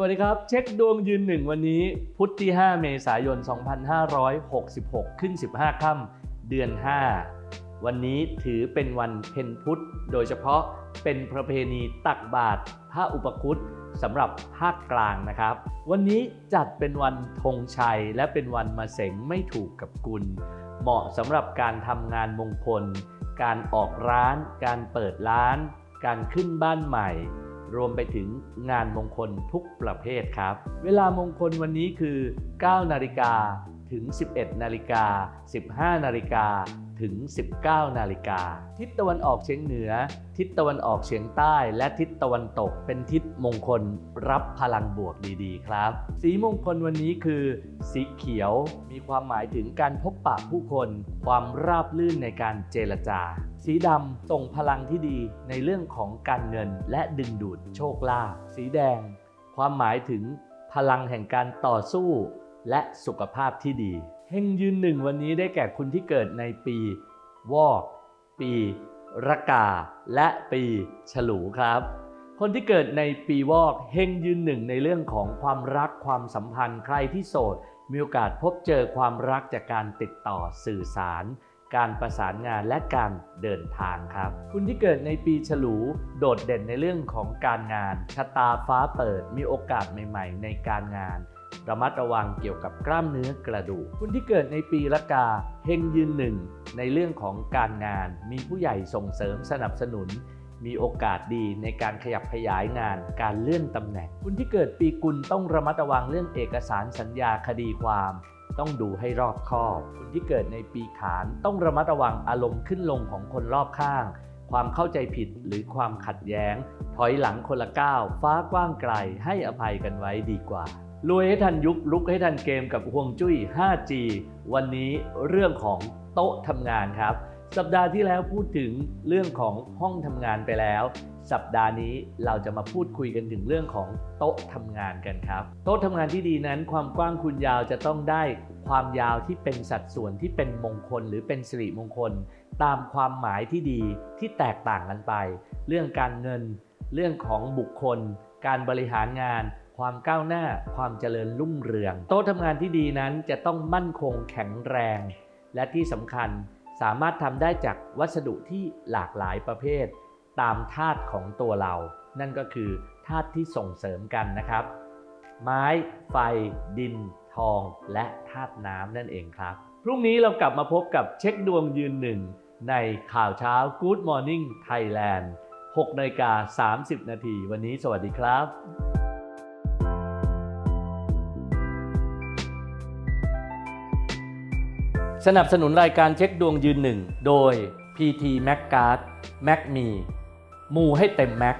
วัสดีครับ เช็คดวงยืนหนึ่งวันนี้ พุธที่ 5 เมษายน 2566 ขึ้น 15 ค่ำเดือน 5 วันนี้ถือเป็นวันเพ็ญพุธ โดยเฉพาะเป็นประเพณีตักบาตรพระอุปคุตสำหรับภาคกลางนะครับ วันนี้จัดเป็นวันธงชัย และเป็นวันมาเสงไม่ถูกกับกุล เหมาะสำหรับการทำงานมงคล การออกร้าน การเปิดร้าน การขึ้นบ้านใหม่ รวมไปถึงงานมงคลทุกประเภทครับ เวลามงคลวันนี้คือ 9 นาฬิกาถึง 11 นาฬิกา 15 นาฬิกา ถึง 19 นาฬิกา ทิศตะวันออกเฉียงเหนือ ทิศตะวันออกเฉียงใต้ และทิศตะวันตกเป็นทิศมงคลรับพลังบวกดีๆ ครับ สีมงคลวันนี้คือ สีเขียวมีความหมายถึงการพบปะผู้คน ความราบลื่นในการเจรจา สีดำส่งพลังที่ดีในเรื่องของการเงินและดึงดูดโชคลาภสีแดง ความหมายถึงพลังแห่งการต่อสู้ และสุขภาพที่ดี เฮงยืนหนึ่งวันนี้ได้แก่คุณที่เกิดในปีวอกปีรกา และปีฉลูครับ คนที่เกิดในปีวอกเฮงยืนหนึ่งในเรื่องของความรักความสัมพันธ์ใครที่โสด มีโอกาสพบเจอความรักจากการติดต่อสื่อสาร การประสานงานและการเดินทางครับ คุณที่เกิดในปีฉลูโดดเด่นในเรื่องของการงานชะตาฟ้าเปิดมีโอกาสใหม่ ๆ ในการงาน ระมัดระวังเกี่ยวกับกล้ามเนื้อกระดูกคุณที่เกิดในปีละกาเฮงยืนหนึ่งในเรื่องของการงาน มีผู้ใหญ่ส่งเสริมสนับสนุน มีโอกาสดีในการขยับขยายงาน การเลื่อนตำแหน่ง คุณที่เกิดปีกุลต้องระมัดระวังเรื่องเอกสารสัญญาคดีความ ต้องดูให้รอบคอบ คุณที่เกิดในปีขานต้องระมัดระวังอารมณ์ขึ้นลงของคนรอบข้าง ความเข้าใจผิดหรือความขัดแย้ง ถอยหลังคนละก้าวฟ้ากว้างไกลให้อภัยกันไว้ดีกว่า รวยให้ทันยุคลุกให้ทันเกมกับห่วงจุ้ย 5G วันนี้เรื่องของโต๊ะทำงานครับ สัปดาห์ที่แล้วพูดถึงเรื่องของห้องทำงานไปแล้ว สัปดาห์นี้เราจะมาพูดคุยกันถึงเรื่องของโต๊ะทำงานกันครับ โต๊ะทำงานที่ดีนั้นความกว้างคูณยาวจะต้องได้ความยาวที่เป็นสัดส่วนที่เป็นมงคล หรือเป็นสิริมงคล ตามความหมายที่ดีที่แตกต่างกันไป เรื่องการเงิน เรื่องของบุคคล การบริหารงาน ความก้าวหน้า ความเจริญรุ่งเรือง โต๊ะทำงานที่ดีนั้นจะต้องมั่นคงแข็งแรง และที่สำคัญสามารถทำได้จากวัสดุที่หลากหลายประเภท ตามธาตุของตัวเรา นั่นก็คือธาตุที่ส่งเสริมกันนะครับ ไม้ ไฟ ดิน ทอง และธาตุน้ำนั่นเองครับ พรุ่งนี้เรากลับมาพบกับเช็คดวงยืนหนึ่งในข่าวเช้า Good Morning Thailand 6นาฬิกา30 นาที วันนี้สวัสดีครับ สนับสนุนรายการเช็คดวงยืนหนึ่งโดย PT m a c g u a r d Mac Me มูให้เต็มแม็ก